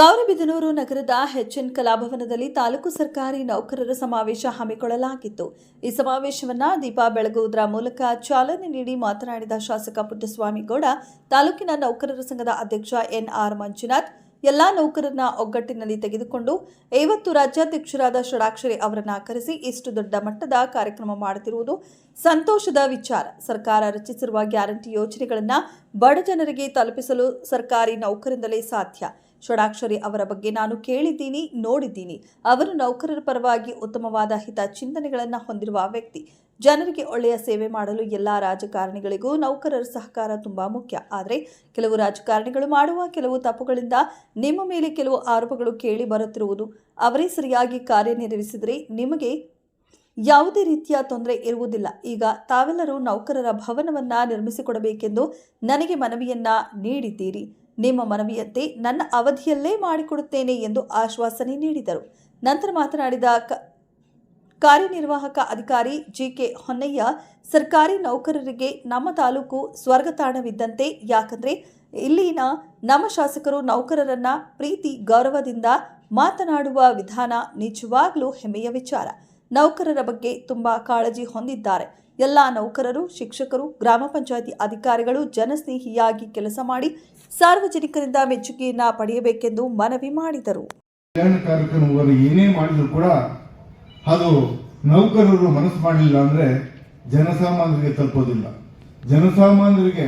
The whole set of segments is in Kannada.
ಗೌರಿಬಿದನೂರು ನಗರದ ಹೆಚ್ಎನ್ ಕಲಾಭವನದಲ್ಲಿ ತಾಲೂಕು ಸರ್ಕಾರಿ ನೌಕರರ ಸಮಾವೇಶ ಹಮ್ಮಿಕೊಳ್ಳಲಾಗಿತ್ತು. ಈ ಸಮಾವೇಶವನ್ನು ದೀಪ ಬೆಳಗುವುದರ ಮೂಲಕ ಚಾಲನೆ ನೀಡಿ ಮಾತನಾಡಿದ ಶಾಸಕ ಪುಟ್ಟಸ್ವಾಮಿಗೌಡ ತಾಲೂಕಿನ ನೌಕರರ ಸಂಘದ ಅಧ್ಯಕ್ಷ ಎನ್ಆರ್ ಮಂಜುನಾಥ್, ಎಲ್ಲಾ ನೌಕರರನ್ನ ಒಗ್ಗಟ್ಟಿನಲ್ಲಿ ತೆಗೆದುಕೊಂಡು ಐವತ್ತು ರಾಜ್ಯಾಧ್ಯಕ್ಷರಾದ ಷಡಾಕ್ಷರಿ ಅವರನ್ನ ಕರೆಸಿ ಇಷ್ಟು ದೊಡ್ಡ ಮಟ್ಟದ ಕಾರ್ಯಕ್ರಮ ಮಾಡುತ್ತಿರುವುದು ಸಂತೋಷದ ವಿಚಾರ. ಸರ್ಕಾರ ರಚಿಸಿರುವ ಗ್ಯಾರಂಟಿ ಯೋಜನೆಗಳನ್ನು ಬಡ ಜನರಿಗೆ ತಲುಪಿಸಲು ಸರ್ಕಾರಿ ನೌಕರಿಂದಲೇ ಸಾಧ್ಯ. ಷಡಾಕ್ಷರಿ ಅವರ ಬಗ್ಗೆ ನಾನು ಕೇಳಿದ್ದೀನಿ, ನೋಡಿದ್ದೀನಿ. ಅವರು ನೌಕರರ ಪರವಾಗಿ ಉತ್ತಮವಾದ ಹಿತ ಚಿಂತನೆಗಳನ್ನು ಹೊಂದಿರುವ ವ್ಯಕ್ತಿ. ಜನರಿಗೆ ಒಳ್ಳೆಯ ಸೇವೆ ಮಾಡಲು ಎಲ್ಲ ರಾಜಕಾರಣಿಗಳಿಗೂ ನೌಕರರ ಸಹಕಾರ ತುಂಬ ಮುಖ್ಯ. ಆದರೆ ಕೆಲವು ರಾಜಕಾರಣಿಗಳು ಮಾಡುವ ಕೆಲವು ತಪ್ಪುಗಳಿಂದ ನಿಮ್ಮ ಮೇಲೆ ಕೆಲವು ಆರೋಪಗಳು ಕೇಳಿ ಬರುತ್ತಿರುವುದು, ಅವರೇ ಸರಿಯಾಗಿ ಕಾರ್ಯನಿರ್ವಹಿಸಿದರೆ ನಿಮಗೆ ಯಾವುದೇ ರೀತಿಯ ತೊಂದರೆ ಇರುವುದಿಲ್ಲ. ಈಗ ತಾವೆಲ್ಲರೂ ನೌಕರರ ಭವನವನ್ನು ನಿರ್ಮಿಸಿಕೊಡಬೇಕೆಂದು ನನಗೆ ಮನವಿಯನ್ನ ನೀಡಿದ್ದೀರಿ. ನಿಮ್ಮ ಮನವಿಯಂತೆ ನನ್ನ ಅವಧಿಯಲ್ಲೇ ಮಾಡಿಕೊಡುತ್ತೇನೆ ಎಂದು ಆಶ್ವಾಸನೆ ನೀಡಿದರು. ನಂತರ ಮಾತನಾಡಿದ ಕ- ಕಾರ್ಯನಿರ್ವಾಹಕ ಅಧಿಕಾರಿ ಜಿಕೆ ಹೊನ್ನಯ್ಯ, ಸರ್ಕಾರಿ ನೌಕರರಿಗೆ ನಮ್ಮ ತಾಲೂಕು ಸ್ವರ್ಗ ತಾಣವಿದ್ದಂತೆ ಯಾಕಂದ್ರೆ ಇಲ್ಲಿನ ನಮ್ಮ ಶಾಸಕರು ನೌಕರರನ್ನ ಪ್ರೀತಿ, ಗೌರವದಿಂದ ಮಾತನಾಡುವ ವಿಧಾನ ನಿಜವಾಗ್ಲೂ ಹೆಮ್ಮೆಯ ವಿಚಾರ. ನೌಕರರ ಬಗ್ಗೆ ತುಂಬಾ ಕಾಳಜಿ ಹೊಂದಿದ್ದಾರೆ. ಎಲ್ಲ ನೌಕರರು, ಶಿಕ್ಷಕರು, ಗ್ರಾಮ ಪಂಚಾಯತಿ ಅಧಿಕಾರಿಗಳು ಜನಸ್ನೇಹಿಯಾಗಿ ಕೆಲಸ ಮಾಡಿ ಸಾರ್ವಜನಿಕರಿಂದ ಮೆಚ್ಚುಗೆಯನ್ನ ಪಡೆಯಬೇಕೆಂದು ಮನವಿ ಮಾಡಿದರು. ಕಲ್ಯಾಣ ಕಾರ್ಯಕ್ರಮವನ್ನು ಏನೇ ಮಾಡಿದ್ರು ಕೂಡ ಅದು ನೌಕರರು ಮನಸ್ಸು ಮಾಡಲಿಲ್ಲ ಅಂದ್ರೆ ಜನಸಾಮಾನ್ಯರಿಗೆ ತಲುಪೋದಿಲ್ಲ. ಜನಸಾಮಾನ್ಯರಿಗೆ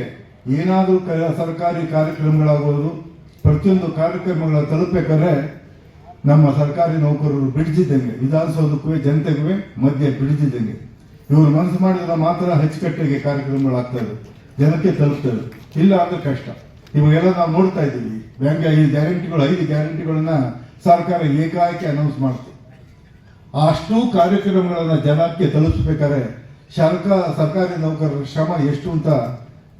ಏನಾದರೂ ಕ ಸರ್ಕಾರಿ ಕಾರ್ಯಕ್ರಮಗಳಾಗೋದು ಪ್ರತಿಯೊಂದು ಕಾರ್ಯಕ್ರಮಗಳ ತಲುಪಬೇಕಾದ್ರೆ ನಮ್ಮ ಸರ್ಕಾರಿ ನೌಕರರು ಬಿಡಿಸಿದ್ದಂಗೆ ವಿಧಾನಸೌಧಕ್ಕೂ ಜನತೆಗೂ ಮಧ್ಯೆ ಬಿಡಿಸಿದ್ದಂಗೆ ಇವರು ಮನಸ್ಸು ಮಾಡಿದ್ರೆ ಮಾತ್ರ ಅಚ್ಚುಕಟ್ಟಿಗೆ ಕಾರ್ಯಕ್ರಮಗಳಾಗ್ತವೆ ಜನಕ್ಕೆ ತಲುಪ್ತವೆ ಇಲ್ಲ ಅಂದ್ರೆ ಕಷ್ಟ. ಇವಾಗೆಲ್ಲ ನಾವು ನೋಡ್ತಾ ಇದ್ದೀವಿ. ಬ್ಯಾಂಕ್ ಈ ಗ್ಯಾರಂಟಿಗಳು, ಐದು ಗ್ಯಾರಂಟಿಗಳನ್ನ ಸರ್ಕಾರ ಏಕಾಏಕಿ ಅನೌನ್ಸ್ ಮಾಡ್ತು. ಅಷ್ಟು ಕಾರ್ಯಕ್ರಮಗಳನ್ನು ಜನಕ್ಕೆ ತಲುಪಿಸ್ಬೇಕಾದ್ರೆ ಸರ್ಕಾರ ಸರ್ಕಾರಿ ನೌಕರರ ಶ್ರಮ ಎಷ್ಟು ಅಂತ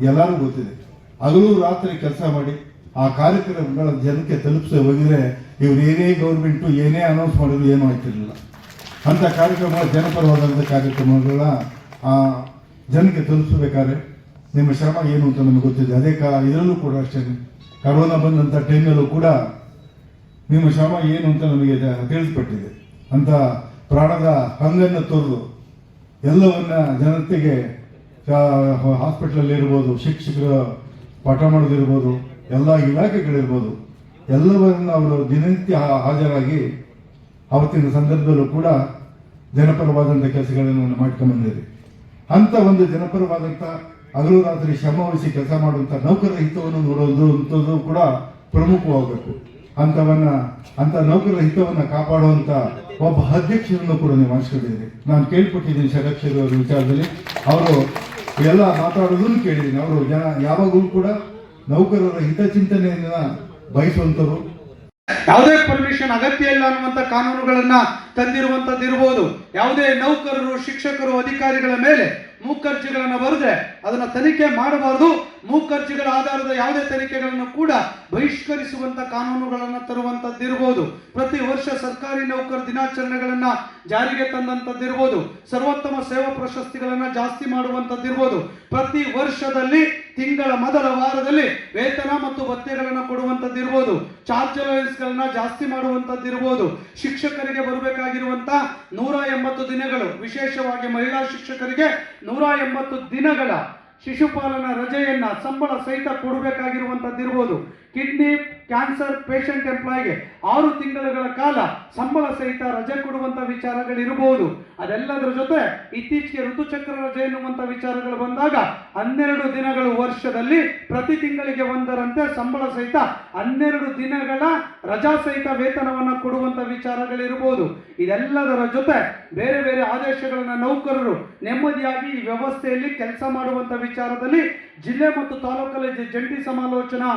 ಎಲ್ಲರೂ ಗೊತ್ತಿದೆ. ಹಗಲು ರಾತ್ರಿ ಕೆಲಸ ಮಾಡಿ ಆ ಕಾರ್ಯಕ್ರಮಗಳ ಜನಕ್ಕೆ ತಲುಪಿಸ ಹೋಗಿದ್ರೆ ಇವ್ರು ಏನೇ ಗೌರ್ಮೆಂಟು ಏನೇ ಅನೌನ್ಸ್ ಮಾಡಿದ್ರು ಏನೂ ಆಗ್ತಿರ್ಲಿಲ್ಲ. ಅಂತ ಕಾರ್ಯಕ್ರಮಗಳ ಜನಪರವಾದಂಥ ಕಾರ್ಯಕ್ರಮಗಳ ಜನಕ್ಕೆ ತಲುಪಿಸ್ಬೇಕಾದ್ರೆ ನಿಮ್ಮ ಶ್ರಮ ಏನು ಅಂತ ನಮಗೆ ಗೊತ್ತಿದೆ. ಅದೇ ಕಾ ಇದರಲ್ಲೂ ಕೂಡ ಅಷ್ಟೇ. ಕರೋನಾ ಬಂದಂಥ ಟೈಮಲ್ಲೂ ಕೂಡ ನಿಮ್ಮ ಶ್ರಮ ಏನು ಅಂತ ನಮಗೆ ತಿಳಿಸ್ಪಟ್ಟಿದೆ ಅಂತ ಪ್ರಾಣದ ಹಂಗನ್ನು ತೊರೆದು ಎಲ್ಲವನ್ನ ಜನತೆಗೆ ಹಾಸ್ಪಿಟ್ಲಲ್ಲಿ ಇರ್ಬೋದು ಶಿಕ್ಷಕರು ಪಾಠ ಮಾಡೋದಿರ್ಬೋದು, ಎಲ್ಲ ಇಲಾಖೆಗಳಿರ್ಬೋದು, ಎಲ್ಲವನ್ನ ಅವರು ದಿನನಿತ್ಯ ಹಾಜರಾಗಿ ಅವತ್ತಿನ ಸಂದರ್ಭದಲ್ಲೂ ಕೂಡ ಜನಪರವಾದಂಥ ಕೆಲಸಗಳನ್ನು ಮಾಡ್ಕೊಂಡ್ಬಂದಿದೆ ಅಂತ ಒಂದು ಜನಪರವಾದಂಥ ಹಗಲು ರಾತ್ರಿ ಶ್ರಮ ವಹಿಸಿ ಕೆಲಸ ಮಾಡುವಂಥ ನೌಕರರ ಹಿತವನ್ನು ನೋಡೋದು ಕೂಡ ಪ್ರಮುಖವಾಗಬೇಕು. ಅಂಥವನ್ನ ಅಂತ ನೌಕರರ ಹಿತವನ್ನ ಕಾಪಾಡುವಂತ ಒಬ್ಬ ಅಧ್ಯಕ್ಷರನ್ನು ಕೂಡ ನೀವು ಹಂಚ್ಕೊಂಡಿದ್ದೀರಿ ನಾನು ಕೇಳ್ಪಟ್ಟಿದ್ದೀನಿ ಷಡಕ್ಷರಿ ಅವರ ವಿಚಾರದಲ್ಲಿ. ಅವರು ಎಲ್ಲ ಮಾತಾಡೋದನ್ನು ಕೇಳಿದ್ದೀನಿ. ಅವರು ಜನ ಯಾವಾಗಲೂ ಕೂಡ ನೌಕರರ ಹಿತಚಿಂತನೆಯನ್ನ ಬಯಸುವಂಥವ್ರು. ಯಾವುದೇ ಪರ್ಮಿಷನ್ ಅಗತ್ಯ ಇಲ್ಲ ಅನ್ನುವಂಥ ಕಾನೂನುಗಳನ್ನ ತಂದಿರುವಂತದ್ದು ಇರಬಹುದು ಯಾವುದೇ ನೌಕರರು, ಶಿಕ್ಷಕರು, ಅಧಿಕಾರಿಗಳ ಮೇಲೆ ಮೂಕರ್ಜಿಗಳನ್ನ ಬರೆದ್ರೆ ಅದನ್ನ ತನಿಖೆ ಮಾಡಬಾರದು. ಮೂಕರ್ಜಿಗಳ ಆಧಾರದ ಯಾವುದೇ ತನಿಖೆಗಳನ್ನು ಕೂಡ ಬಹಿಷ್ಕರಿಸುವಂತ ಕಾನೂನುಗಳನ್ನು ತರುವಂತದ್ದಿರಬಹುದು ಪ್ರತಿ ವರ್ಷ ಸರ್ಕಾರಿ ನೌಕರ ದಿನಾಚರಣೆಗಳನ್ನ ಜಾರಿಗೆ ತಂದಂತದ್ದಿರಬಹುದು ಸರ್ವೋತ್ತಮ ಸೇವಾ ಪ್ರಶಸ್ತಿಗಳನ್ನ ಜಾಸ್ತಿ ಮಾಡುವಂತದ್ದಿರಬಹುದು ಪ್ರತಿ ವರ್ಷದಲ್ಲಿ ತಿಂಗಳ ಮೊದಲ ವಾರದಲ್ಲಿ ವೇತನ ಮತ್ತು ಭತ್ಯೆಗಳನ್ನು ಕೊಡುವಂತದ್ದಿರಬಹುದು ಚಾರ್ಜ್ ಗಳನ್ನ ಜಾಸ್ತಿ ಮಾಡುವಂತದ್ದಿರಬಹುದು ಶಿಕ್ಷಕರಿಗೆ ಬರಬೇಕಾಗಿರುವಂತ ನೂರ ಎಂಬತ್ತು ದಿನಗಳು, ವಿಶೇಷವಾಗಿ ಮಹಿಳಾ ಶಿಕ್ಷಕರಿಗೆ ನೂರ ಎಂಬತ್ತು ದಿನಗಳ ಶಿಶುಪಾಲನ ರಜೆಯನ್ನ ಸಂಬಳ ಸಹಿತ ಕೊಡಬೇಕಾಗಿರುವಂಥದ್ದಿರ್ಬೋದು ಕಿಡ್ನಿ ಕ್ಯಾನ್ಸರ್ ಪೇಷಂಟ್ ಎಂಪ್ಲಾಯ್ಗೆ ಆರು ತಿಂಗಳುಗಳ ಕಾಲ ಸಂಬಳ ಸಹಿತ ರಜೆ ಕೊಡುವಂತ ವಿಚಾರಗಳಿರಬಹುದು. ಅದೆಲ್ಲದರ ಜೊತೆ ಇತ್ತೀಚೆಗೆ ಋತುಚಕ್ರ ರಜೆ ಎನ್ನುವಂತ ವಿಚಾರಗಳು ಬಂದಾಗ ಹನ್ನೆರಡು ದಿನಗಳು ವರ್ಷದಲ್ಲಿ ಪ್ರತಿ ತಿಂಗಳಿಗೆ ಒಂದರಂತೆ ಸಂಬಳ ಸಹಿತ ಹನ್ನೆರಡು ದಿನಗಳ ರಜಾ ಸಹಿತ ವೇತನವನ್ನ ಕೊಡುವಂತ ವಿಚಾರಗಳಿರಬಹುದು. ಇದೆಲ್ಲದರ ಜೊತೆ ಬೇರೆ ಬೇರೆ ಆದೇಶಗಳನ್ನ ನೌಕರರು ನೆಮ್ಮದಿಯಾಗಿ ಈ ವ್ಯವಸ್ಥೆಯಲ್ಲಿ ಕೆಲಸ ಮಾಡುವಂತ ವಿಚಾರದಲ್ಲಿ ಜಿಲ್ಲೆ ಮತ್ತು ತಾಲೂಕಲ್ಲಿ ಜಂಟಿ ಸಮಾಲೋಚನಾ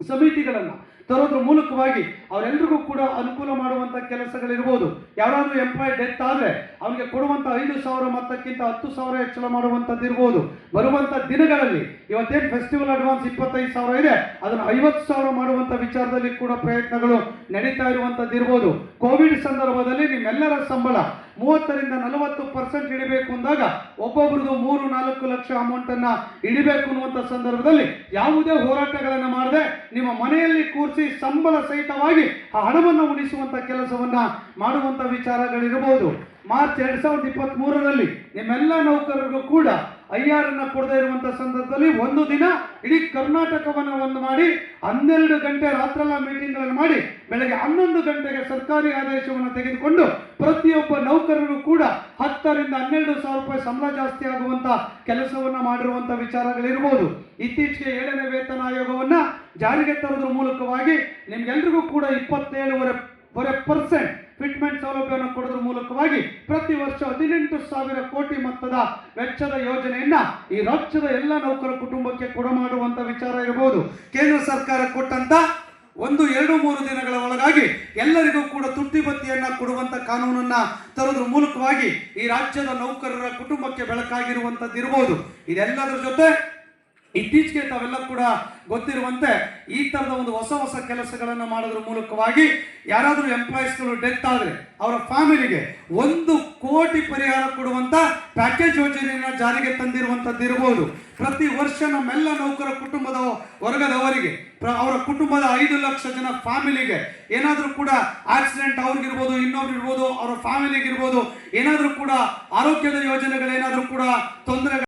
ಸಮಿತಿಗಳನ್ನ ತರೋದ್ರ ಮೂಲಕವಾಗಿ ಅವರೆಲ್ಲರಿಗೂ ಕೂಡ ಅನುಕೂಲ ಮಾಡುವಂತ ಕೆಲಸಗಳಿರ್ಬೋದು. ಯಾರಾದರೂ ಎಂಪ್ಲಾಯ್ ಡೆತ್ ಆದ್ರೆ ಅವನಿಗೆ ಕೊಡುವಂತ ಐದು ಸಾವಿರ ಮೊತ್ತಕ್ಕಿಂತ ಹತ್ತು ಸಾವಿರ ಹೆಚ್ಚಳ ಮಾಡುವಂಥದ್ದು ಇರ್ಬೋದು. ಬರುವಂತ ದಿನಗಳಲ್ಲಿ ಇವತ್ತೇನು ಫೆಸ್ಟಿವಲ್ ಅಡ್ವಾನ್ಸ್ ಇಪ್ಪತ್ತೈದು ಸಾವಿರ ಇದೆ, ಅದನ್ನು ಐವತ್ತು ಸಾವಿರ ಮಾಡುವಂತ ವಿಚಾರದಲ್ಲಿ ಕೂಡ ಪ್ರಯತ್ನಗಳು ನಡೀತಾ ಇರುವಂಥದ್ದು ಇರ್ಬೋದು ಕೋವಿಡ್ ಸಂದರ್ಭದಲ್ಲಿ ನಿಮ್ಮೆಲ್ಲರ ಸಂಬಳ ಮೂವತ್ತರಿಂದ ನಲವತ್ತು ಪರ್ಸೆಂಟ್ ಇಡಬೇಕು ಅಂದಾಗ ಒಬ್ಬೊಬ್ರದ್ದು ಮೂರು, ನಾಲ್ಕು ಲಕ್ಷ ಅಮೌಂಟ್ ಅನ್ನ ಇಡಬೇಕು ಅನ್ನುವಂಥ ಸಂದರ್ಭದಲ್ಲಿ ಯಾವುದೇ ಹೋರಾಟಗಳನ್ನು ಮಾಡದೆ ನಿಮ್ಮ ಮನೆಯಲ್ಲಿ ಕೂರಿಸಿ ಸಂಬಳ ಸಹಿತವಾಗಿ ಆ ಹಣವನ್ನು ಉಳಿಸುವಂಥ ಕೆಲಸವನ್ನು ಮಾಡುವಂತ ವಿಚಾರಗಳಿರಬಹುದು. ಮಾರ್ಚ್ ಎರಡು ಸಾವಿರದ ಇಪ್ಪತ್ತ್ ಮೂರರಲ್ಲಿ ನಿಮ್ಮೆಲ್ಲ ನೌಕರರಿಗೂ ಕೂಡ ಐ ಅನ್ನ ಕೊಡದೇ ಇರುವಂತ ಸಂದರ್ಭದಲ್ಲಿ ಒಂದು ದಿನ ಇಡೀ ಕರ್ನಾಟಕವನ್ನ ಒಂದು ಮಾಡಿ ಹನ್ನೆರಡು ಗಂಟೆ ರಾತ್ರೆಲ್ಲ ಮೀಟಿಂಗ್ಗಳನ್ನು ಮಾಡಿ ಬೆಳಗ್ಗೆ ಹನ್ನೊಂದು ಗಂಟೆಗೆ ಸರ್ಕಾರಿ ಆದೇಶವನ್ನು ತೆಗೆದುಕೊಂಡು ಪ್ರತಿಯೊಬ್ಬ ನೌಕರರು ಕೂಡ ಹತ್ತರಿಂದ ಹನ್ನೆರಡು ಸಾವಿರ ರೂಪಾಯಿ ಸಂಬಳ ಜಾಸ್ತಿ ಆಗುವಂತ ಕೆಲಸವನ್ನ ಮಾಡಿರುವಂತ ವಿಚಾರಗಳಿರ್ಬೋದು. ಇತ್ತೀಚೆಗೆ ಏಳನೇ ವೇತನ ಆಯೋಗವನ್ನ ಜಾರಿಗೆ ತರೋದ್ರ ಮೂಲಕವಾಗಿ ನಿಮ್ಗೆಲ್ರಿಗೂ ಕೂಡ ಇಪ್ಪತ್ತೇಳುವರೆ ವರೆ ಪರ್ಸೆಂಟ್ ಫಿಟ್ಮೆಂಟ್ ಸೌಲಭ್ಯವನ್ನು ಕೊಡೋದ್ರ ಮೂಲಕವಾಗಿ ಪ್ರತಿ ವರ್ಷ ಹದಿನೆಂಟು ಸಾವಿರ ಕೋಟಿ ಮೊತ್ತದ ವೆಚ್ಚದ ಯೋಜನೆಯನ್ನ ಈ ರಾಜ್ಯದ ಎಲ್ಲ ನೌಕರ ಕುಟುಂಬಕ್ಕೆ ಕೊಡಮಾಡುವಂತ ವಿಚಾರ ಇರಬಹುದು ಕೇಂದ್ರ ಸರ್ಕಾರ ಕೊಟ್ಟಂತ ಒಂದು, ಎರಡು, ಮೂರು ದಿನಗಳ ಒಳಗಾಗಿ ಎಲ್ಲರಿಗೂ ಕೂಡ ತುಟ್ಟಿ ಬತ್ತಿಯನ್ನ ಕೊಡುವಂತ ಕಾನೂನನ್ನ ತರೋದ್ರ ಮೂಲಕವಾಗಿ ಈ ರಾಜ್ಯದ ನೌಕರರ ಕುಟುಂಬಕ್ಕೆ ಬೆಳಕಾಗಿರುವಂತದ್ದು ಇರಬಹುದು ಇದೆಲ್ಲದರ ಜೊತೆ ಇತ್ತೀಚೆಗೆ ತಾವೆಲ್ಲ ಕೂಡ ಗೊತ್ತಿರುವಂತೆ ಈ ತರದ ಒಂದು ಹೊಸ ಹೊಸ ಕೆಲಸಗಳನ್ನು ಮಾಡೋದ್ರ ಮೂಲಕವಾಗಿ ಯಾರಾದರೂ ಎಂಪ್ಲಾಯೀಸ್ಗಳು ಡೆತ್ ಆದರೆ ಅವರ ಫ್ಯಾಮಿಲಿಗೆ ಒಂದು ಕೋಟಿ ಪರಿಹಾರ ಕೊಡುವಂತ ಪ್ಯಾಕೇಜ್ ಯೋಜನೆಯನ್ನ ಜಾರಿಗೆ ತಂದಿರುವಂತದ್ದು ಇರಬಹುದು ಪ್ರತಿ ವರ್ಷ ನಮ್ಮೆಲ್ಲ ನೌಕರ ಕುಟುಂಬದ ವರ್ಗದವರಿಗೆ ಅವರ ಕುಟುಂಬದ ಐದು ಲಕ್ಷ ಜನ ಫ್ಯಾಮಿಲಿಗೆ ಏನಾದರೂ ಕೂಡ ಆಕ್ಸಿಡೆಂಟ್ ಅವ್ರಿಗಿರ್ಬೋದು ಇನ್ನೊಬ್ರು ಇರ್ಬೋದು ಅವರ ಫ್ಯಾಮಿಲಿಗಿರ್ಬೋದು ಏನಾದರೂ ಕೂಡ ಆರೋಗ್ಯದ ಯೋಜನೆಗಳೇನಾದರೂ ಕೂಡ ತೊಂದರೆ